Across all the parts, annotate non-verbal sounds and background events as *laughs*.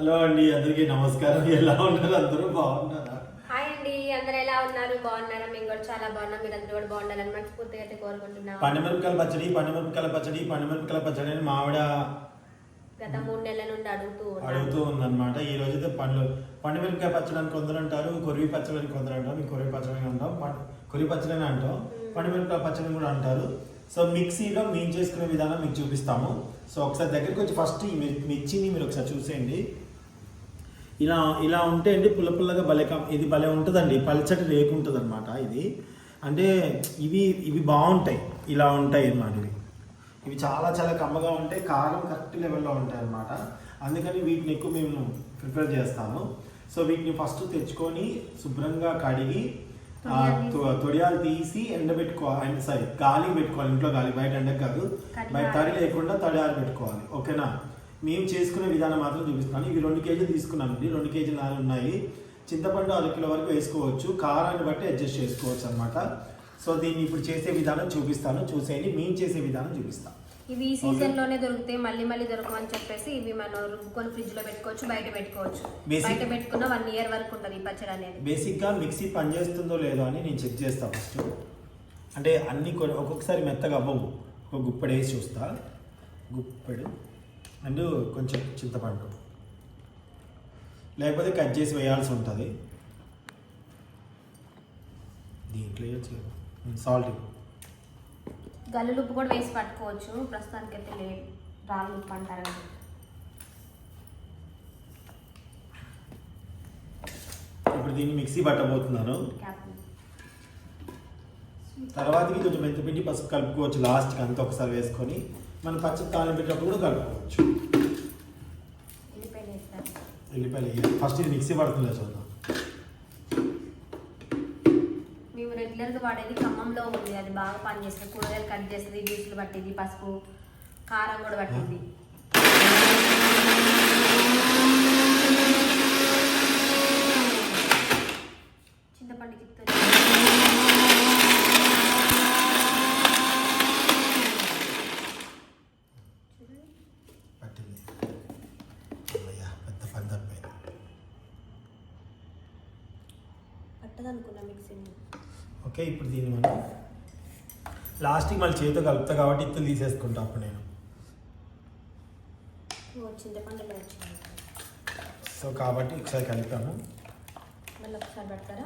Hello అండి అందరికీ నమస్కారం. ఎలా ఉన్నారు? అందరూ బాగున్నారా? హాయ్ అండి అందరు ఎలా ఉన్నారు? బాగున్నారా? మేము కూడా చాలా బాగున్నాం. మీరు అందరూ కూడా బాగుండాలని మనస్ఫూర్తిగా అయితే కోరుకుంటున్నాం పండుమిరపకాయల పచ్చడి పండుమిరపకాయల పచ్చడి పండుమిరపకాయల పచ్చడి అని మావిడ గత మూడు నెలల నుండి అడుగుతూ. అడుగుతూ ఉందన్నమాట. ఈ రోజు అయితే పండ్లు పండుమిరపకాయ పచ్చడి అని కొందరు అంటారు కొరివి పచ్చడి అని కొందరు అంటారు. మేము కొరివి పచ్చడి అని అంటాం కొరివి పచ్చడి అని అంటాం పండుమిరపకాయ పచ్చడి కూడా అంటారు. సో మిక్సీలో మేము చేసుకునే విధానం మీకు చూపిస్తాము. సో ఒకసారి దగ్గరికి వచ్చి ఫస్ట్ ఈ మిర్- మిర్చిని మీరు ఒకసారి చూసేయండి. ఇలా ఇలా ఉంటే అండి పుల్ల పుల్లగా భలే ఇది భలే ఉంటుందండి. పల్చటి రేకు ఉంటుంది అనమాట ఇది. అంటే ఇవి ఇవి బాగుంటాయి. ఇలా ఉంటాయి అన్నమాట ఇవి. ఇవి చాలా చాలా కమ్మగా ఉంటాయి. కారం కరెక్ట్ లెవెల్లో ఉంటాయి అన్నమాట. అందుకని వీటిని ఎక్కువ మేము ప్రిపేర్ చేస్తాము. సో వీటిని ఫస్ట్ తెచ్చుకొని శుభ్రంగా కడిగి తొడియాలు తీసి. ఎండబెట్టుకోవాలి. సారీ గాలి పెట్టుకోవాలి. ఇంట్లో గాలి బయట ఎండకు కాదు. బయట తడి లేకుండా తడియాలు పెట్టుకోవాలి. ఓకేనా? మేము చేసుకునే విధానం మాత్రం చూపిస్తున్నాను ఇవి రెండు కేజీలు తీసుకున్నామండి. రెండు కేజీలు నాలుగు ఉన్నాయి. చింతపండు అర కిలో వరకు వేసుకోవచ్చు. కారాన్ని బట్టి అడ్జస్ట్ చేసుకోవచ్చు అనమాట సో దీన్ని ఇప్పుడు చేసే విధానం చూపిస్తాను. చూసేయండి. మేము చేసే విధానం చూపిస్తాను. ఇవి ఈ సీజన్లోనే దొరుకుతాయి. మళ్ళీ మళ్ళీ దొరకమని చెప్పేసి ఇవి మనం రుబ్బుకొని ఫ్రిడ్జ్లో పెట్టుకోవచ్చు బయట పెట్టుకోవచ్చు. బయట పెట్టుకున్న వన్ ఇయర్ వరకు ఉంటుంది ఈ పచ్చడి అనేది. బేసిక్గా మిక్సీ పనిచేస్తుందో లేదో అని నేను చెక్ చేస్తాను ఫస్ట్. అంటే అన్ని ఒక్కొక్కసారి మెత్తగా అవ్వవు. ఒక గుప్పెడు వేసి చూస్తా. గుప్పెడు. అండ్ కొంచెం చింతపండు. లేకపోతే కట్ చేసి వేయాల్సి ఉంటుంది. దీంట్లో వేయచ్చు సాల్ట్ గల్లులు ఉప్పు కూడా వేసి పట్టుకోవచ్చు. ప్రస్తుతానికి అయితే లేదు రాళ్ళు ఉప్పు అంటారు. ఇప్పుడు దీన్ని మిక్సీ పట్టబోతున్నారు. క్యాప్ తర్వాతకి కొంచెం మెంతిపిండి పసుపు కలుపుకోవచ్చు లాస్ట్కి అంతా ఒకసారి వేసుకొని. మనం పచ్చడి తాళం పెట్టినప్పుడు కూడా కలుపుకోవచ్చు. ఎల్లిపాయలు వేయాలి. ఫస్ట్ ఇది మిక్సీ పడుతుందో చూద్దాం మేము రెగ్యులర్గా వాడేది ఖమ్మంలో ఉంది. అది బాగా పని చేస్తుంది కూరగాయలు కట్ చేస్తుంది జ్యూసులు పట్టింది పసుపు కారం కూడా పట్టింది. చింతపండు కిత్తు ఓకే ఇప్పుడు దీన్ని మనం లాస్ట్కి మళ్ళీ చేతితో కలుపుతా కాబట్టి ఇత్తులు తీసేసుకుంటా అప్పుడు నేను. సో కాబట్టి ఒకసారి కలిపాము.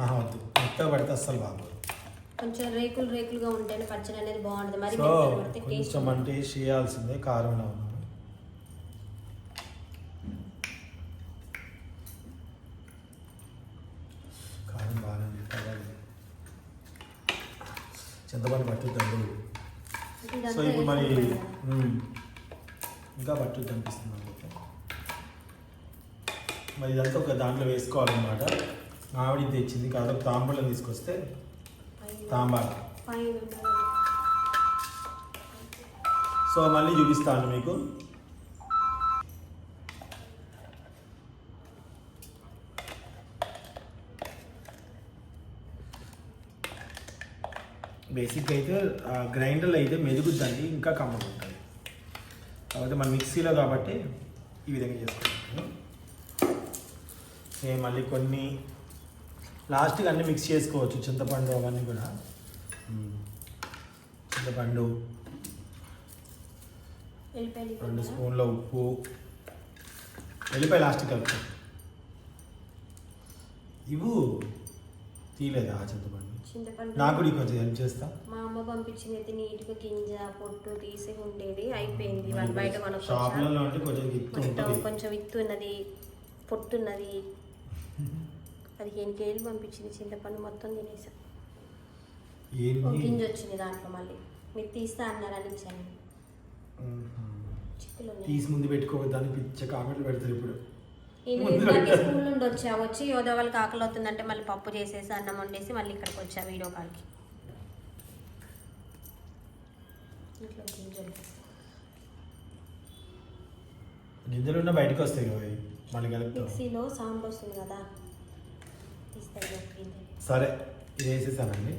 ఆహా వద్దు. మెత్తగా పడితే అస్సలు బాగోదు. కొంచెం రేకులు రేకులుగా ఉంటేనే పచ్చడి అనేది బాగుంటుంది. మరి కొంచెం అంటే చేయాల్సిందే కారంలో ఉన్నాము కారం బాగానే ఉంది, పర్వాలేదు. చింతపండు పట్టుద్దండి? సో ఇప్పుడు మరి. ఇంకా పట్టుద్ది అనిపిస్తుంది నాకు మరి ఇదంతా ఒక దాంట్లో వేసుకోవాలన్నమాట. ఆవిడ తెచ్చింది కాబట్టి తాంబూలం తీసుకొస్తే తాంబాలం సో మళ్ళీ చూపిస్తాను మీకు. బేసిక్ అయితే గ్రైండర్లో అయితే మెదుగుద్దండి ఇంకా కమ్మగా ఉంటుంది. కాకపోతే మన మిక్సీలో కాబట్టి ఈ విధంగా చేసుకుంటాం సేమ్ మళ్ళీ కొన్ని లాస్ట్కి అన్ని మిక్స్ చేసుకోవచ్చు చింతపండు అవన్నీ కూడా. చింతపండు రెండు స్పూన్ల ఉప్పు. వెళ్ళిపోయి లాస్ట్కి కలుపుతాం. ఇవ్వు తీయలేదా ఆ చింతపండు? చింతపండు నాకు కూడా కొంచెం హెల్ప్ చేస్తా. మా అమ్మ పంపించింది అయితే నీట్గా గింజ పొట్టు తీసి ఉండేది. అయిపోయింది వాళ్ళు బయట కొనుక్కొచ్చా షాపులలో అంటే కొంచెం ఉంటుంది. కొంచెం విత్తు ఉన్నది పొట్టు ఉన్నది. పదిహేను కేజీలు పంపించింది చింతపండు మొత్తం తినేసా. గింజ వచ్చింది దాంట్లో మళ్ళీ. మీరు తీస్తా చిక్కులు ఉన్నాయి. తీసి ముందు పెట్టుకోవద్దని పిచ్చ కామెంట్లు పెడతారు ఇప్పుడు. స్కూల్ నుండి వచ్చా వచ్చి యోధ వాళ్ళకి ఆకలి అవుతుందంటే మళ్ళీ పప్పు చేసేసి అన్నం వండేసి మళ్ళీ ఇక్కడికి వచ్చా వీడియో కాల్కి? ఇట్లా గింజలు. బయటకు వస్తాయి కదా. మళ్ళీ మిక్సీలో సౌండ్ వస్తుంది కదా సరే ఇది వేసేసానండి.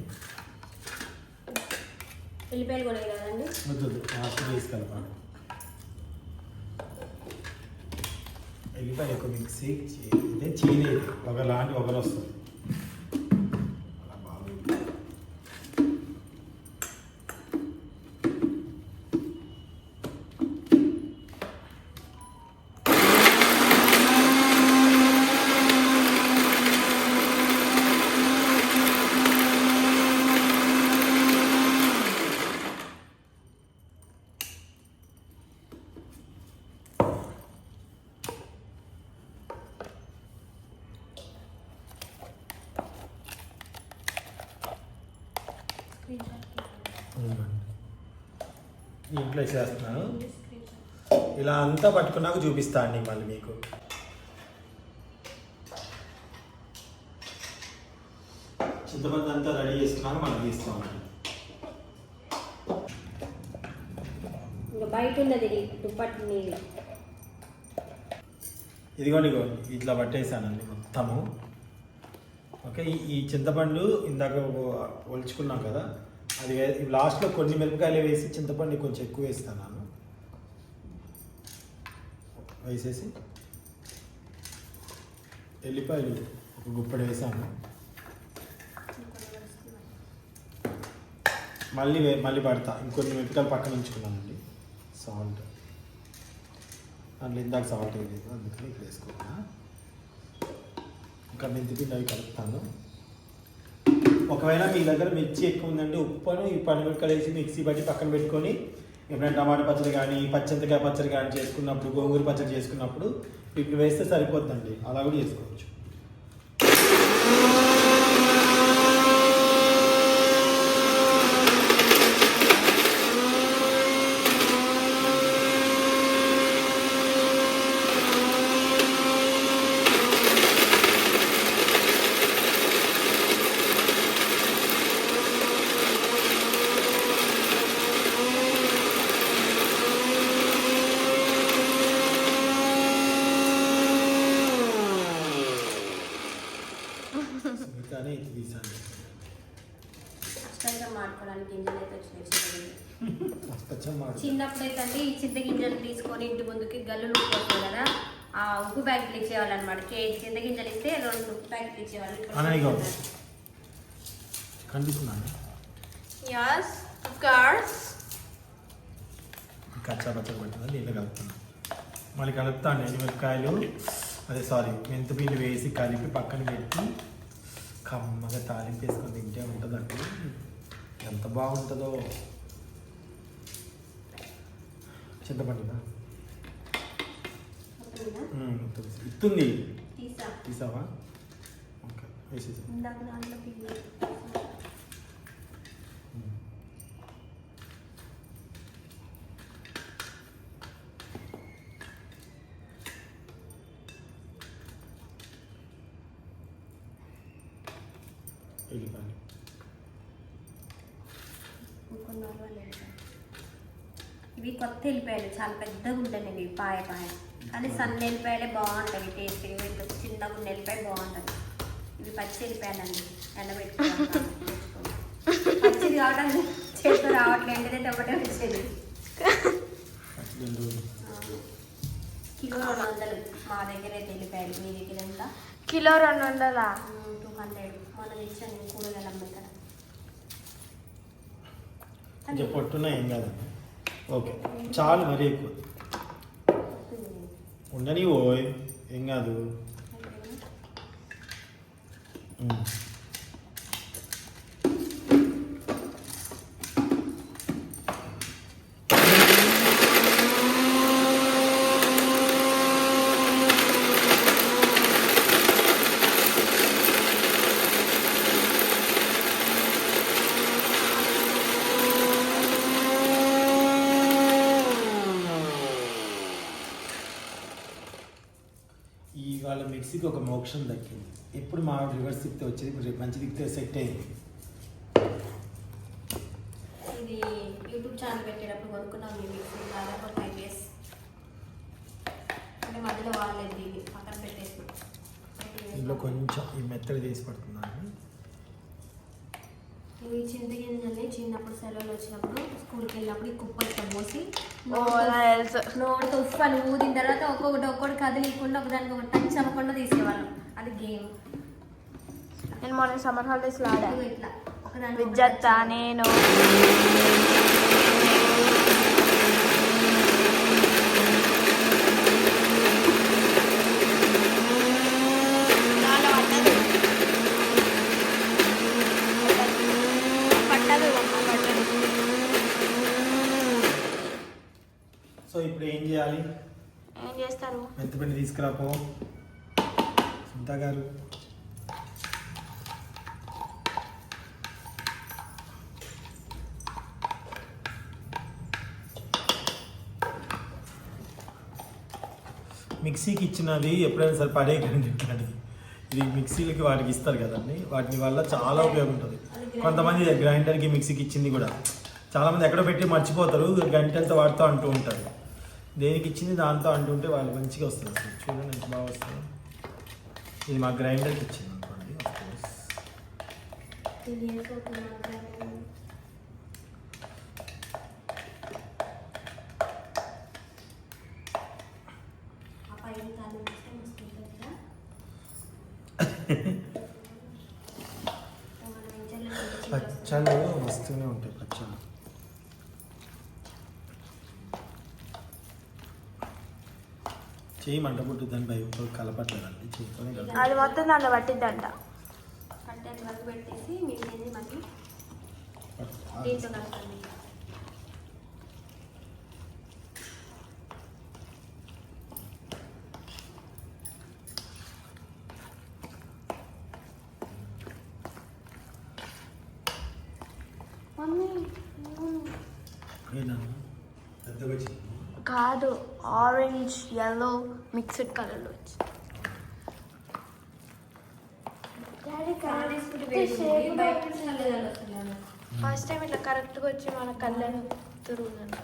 ఉల్లిపాయలు కూడా కదండి వద్దు లాస్ట్ వేసి కలపాలి ఎక్కువ మిక్సీ చీ- ఇదే ఒకలాంటి ఒకరు వస్తుంది ఇంట్లో చేస్తున్నాను ఇలా అంతా పట్టుకున్నాక చూపిస్తా అండి మళ్ళీ మీకు. చింతపండు అంతా రెడీ చేసుకున్నాక మళ్ళీ తీస్తామండి బయట ఉన్నది దుప్పటి నీళ్ళు. ఇదిగోండి ఇదిగోండి. ఇట్లా పట్టేసానండి మొత్తము. ఓకే ఈ చింతపండు ఇందాక ఒలుచుకున్నాం కదా అది లాస్ట్లో కొన్ని మిరపకాయలు వేసి చింతపండు కొంచెం ఎక్కువ వేస్తాను వేసేసి ఎల్లిపాయలు ఒక గుప్పడి వేసాను. మళ్ళీ మళ్ళీ పడతా. ఇంకొన్ని మిరపకాయలు పక్కన ఉంచుకున్నానండి. సాల్ట్ అందులో ఇందాక సాల్ట్ వేయలేదు అందుకని ఇక్కడ వేసుకోవాలా? ఇంకా మెంతిపిండి అవి కలుపుతాను. ఒకవేళ మీ దగ్గర మిర్చి ఎక్కువ ఉందంటే ఉప్పును ఈ పనిమిరపకాయలు వేసి మిక్సీ పట్టి పక్కన పెట్టుకొని ఎప్పుడైనా టమాటా పచ్చడి కానీ పచ్చంతకాయ పచ్చడి కానీ చేసుకున్నప్పుడు గోంగూర పచ్చడి చేసుకున్నప్పుడు ఇప్పుడు వేస్తే సరిపోద్దండి. అలా కూడా చేసుకోవచ్చు మిగతానే ఇది తీసాను కష్టంగా మాడుకోవడానికి గింజలు అయితే వచ్చినాయి పచ్చం మాట చిన్నప్పుడు అయితే అండి ఈ చింత గింజలు తీసుకొని ఇంటి ముందుకి గల్లులు పోతాయి కదా ఆ ఉప్పు ప్యాకెట్లు ఇచ్చేవాళ్ళు అనమాట కేజీ చింత గింజలు ఇస్తే రెండు ఉప్పు ప్యాకెట్లు ఇచ్చేవాళ్ళు. కనిపిస్తున్నాను Yes, of course. కచ్చా పచ్చడి పట్టింది నీళ్ళు కలుపుతున్నాను మళ్ళీ కలుపుతాను ఎండుమిరపకాయలు అదే సారీ మెంతిపిండి వేసి కలిపి పక్కన పెట్టి కమ్మగా తాలింపు వేసుకొని తింటే ఉంటుందండి. ఎంత బాగుంటుందో. చింతపండుదా. ఇస్తుంది తీసా. తీసావా? ఓకే వేసేసి వెళ్ళిపోయి. ఇవి కొత్త వెళ్ళిపోయాలు చాలా పెద్దగా ఉంటాయి ఇవి పాయ పాయ. కానీ సన్న వెళ్ళిపోయాలే బాగుంటాయి. టేస్ట్ చిన్నగా ఉన్న వెళ్ళిపోయి బాగుంటుంది ఇవి పచ్చి వెళ్ళిపోయాలండి ఎండబెట్టుకోవాలి. పచ్చిది కావడం చేతితో రావట్లేదు. ఏంటంటే ఒకటే వచ్చేది. కిలో రెండు వందలు. మా దగ్గర అయితే వెళ్ళిపోయాలి మీ దగ్గర ఎంత? కిలో రెండు వందలా? Two hundred. మనం ఇచ్చాను నేను కూరగాయలు అమ్మే కదా ఏం కాదండి. ఓకే. చాలు మరీ ఎక్కువ. ఉండని ఓయ్ ఏం కాదు ఉమ్. ఈ మిక్సీకి ఒక మోక్షం దక్కింది. ఎప్పుడు మా రివర్స్ తిప్పితే వచ్చేది ఇప్పుడు రేపు మంచి తిప్పితే సెట్ అయింది. ఇది యూట్యూబ్ ఛానల్ పెట్టేటప్పుడు కొనుక్కున్నాం దాదాపు ఫైవ్ ఇయర్స్ అంటే మధ్యలో వాళ్ళేది పక్కన పెట్టేసి. ఇందులో కొంచెం ఈ మెత్తడి తీసి పడుతున్నాను ఇవి చింత గింజల్ని చిన్నప్పుడు సెలవులు వచ్చినప్పుడు స్కూల్కి వెళ్ళినప్పుడు ఈ కుప్ప ఇట్లా పోసి తెలుసు నోటితో ఉఫ్ అని ఊదిన తర్వాత ఒక్కొక్కటి ఒక్కొక్కటి కదిలీకుండా ఒకదానికి ఒకటి టచ్ అవ్వకుండా తీసేవాళ్ళం. అది గేమ్ నేను మొన్న సమ్మర్ హాలిడేస్లో ఆడా? ఇట్లా విద్యత్త నేను. సో ఇప్పుడు ఏం చేయాలి? ఏం చేస్తారు? మెంతిపిండి తీసుకురాపో. గీతా గారు. మిక్సీకి ఇచ్చినవి ఎప్పుడైనా సరే పడేయకండి ఇట్లాంటి ఇది మిక్సీలకి వాటికి ఇస్తారు కదండి. వాటి వల్ల చాలా ఉపయోగం ఉంటుంది కొంతమంది గ్రైండర్కి మిక్సీకి ఇచ్చింది కూడా. చాలామంది ఎక్కడో పెట్టి మర్చిపోతారు. గంటలతో వాడుతూ అంటూ ఉంటారు. దేనికి ఇచ్చింది? దాంతో అంటుంటే వాళ్ళు మంచిగా వస్తుంది చూడండి ఎంత బాగా వస్తుంది. ఇది మా గ్రైండర్కి ఇచ్చింది అనుకోండి of course. *laughs* తెలియక ఒక మాట్లాడాను. ఆ పైన తాళం వేస్తే మస్తు ఉంటుంది కదా. మన వెంచర్లో మంచిగా వస్తుంది. పచ్చళ్ళు మస్తుగానే ఉంటాయి పచ్చళ్ళు చేయి మంట పుట్టుద్దని భయంతో కలపట్లేదండి కలప అది మొత్తం దాంట్లో పట్టిద్దంట. కట్టెల వరకు పెట్టేసి మిగిలింది మళ్ళీ దీంతో కాదు ఆరెంజ్ ఎల్లో మిక్స్డ్ కలర్లో వచ్చి. ఫస్ట్ టైం ఇట్లా కరెక్ట్గా వచ్చి మన కళ్ళను తిరుగుతుంది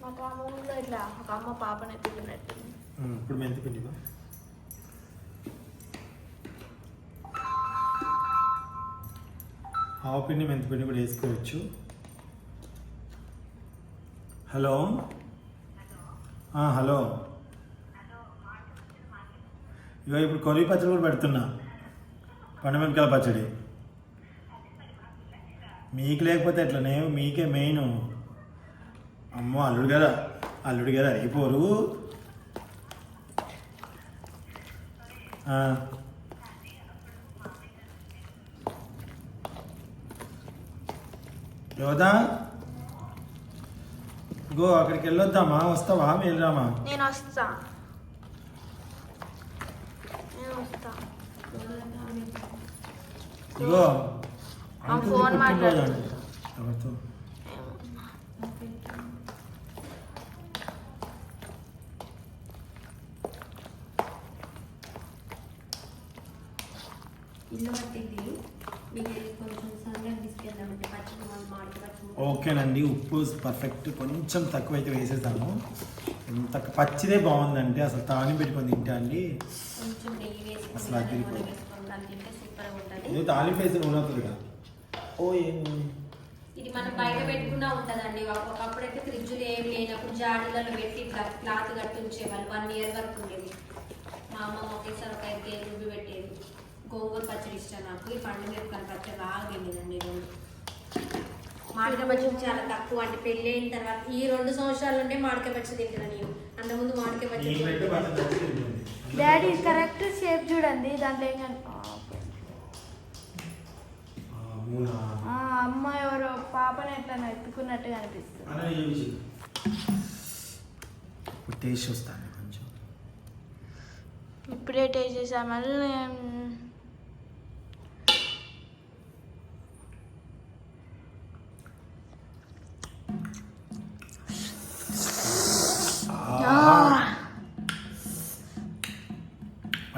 మా గ్రామంలో ఇట్లా ఒక అమ్మ పాపని ఉమ్, ఇప్పుడు మెంతి పిండి. ఆవు పిండి మెంతి పిండి కూడా వేసుకోవచ్చు. హలో. హలో. ఇగో ఇప్పుడు కొలివి పచ్చడి కూడా పెడుతున్నా. పండుమిరకాయల పచ్చడి. మీకు లేకపోతే ఎట్లనే మీకే మెయిన్. అమ్మో అల్లుడు కదా. అల్లుడు కదా అయిపోరు యోదా గో అక్కడికి వెళ్ళొద్దామా? వస్తావా? వెళ్ళరామా? నేను వస్తా. నేను వస్తా. ఇగో ఫోన్ మాట్లాడు. అంట. ఎవరితో ఇల్లు పట్టింది మీకు కొంచెం సంగతి తీసుకెళ్దామంటే పచ్చడి మనం మామిడి పచ్చడి ఓకేనండి ఉప్పు పర్ఫెక్ట్ కొంచెం తక్కువైతే వేసేసాను ఎంత పచ్చిదే బాగుందంటే అసలు తాని పెట్టుకొని తింటా అండి. అసలు అది నూనె కూడా. వేసుకొని దాన్ని తింటే సూపర్ ఉంటుంది. ఇది తాలింపు వేసి నూనె అవుతుంది కదా. ఓ ఏం ఇది మనం బయట పెట్టుకున్నా ఉంటుందండి. ఒక- ఒకప్పుడైతే ఫ్రిడ్జ్లు ఏమి లేనప్పుడు జాడీలలో పెట్టి క్లాత్ కట్టి ఉంచేవాళ్ళు. వన్ ఇయర్ వరకు ఉండేది. మా అమ్మమ్మ ఒకేసారి ఒక ఐదు కేజీ రుబ్బి పెట్టేది. గోంగూర పచ్చడి ఇష్టం నాకు. ఈ పండు మిరపకాయల పచ్చడి బాగా ఈ రెండు మామిడికాయ పచ్చడి చాలా తక్కువ. అంటే పెళ్ళి అయిన తర్వాత ఈ రెండు సంవత్సరాల నుండే మామిడికాయ పచ్చడి తింటాను నేను. అంతకుముందు మామిడికాయ తింటుంది. డాడీ కరెక్ట్ షేప్ చూడండి దాంట్లో ఏం అమ్మ ఎవరో పాపని ఎట్లా విషయం? ఇప్పుడు టేస్ట్ వస్తాను కొంచెం. ఇప్పుడే టేస్ట్ చేసా మళ్ళీ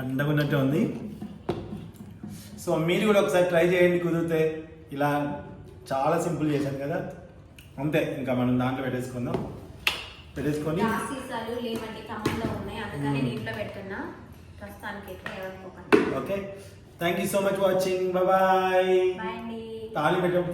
పండగ ఉన్నట్టే ఉంది. సో మీరు కూడా ఒకసారి ట్రై చేయండి కుదిరితే. ఇలా చాలా సింపుల్ చేశాను కదా. అంతే ఇంకా మనం దాంట్లో పెట్టేసుకుందాం. పెట్టేసుకొని okay thank you so much watching bye తాళి పెట్టడం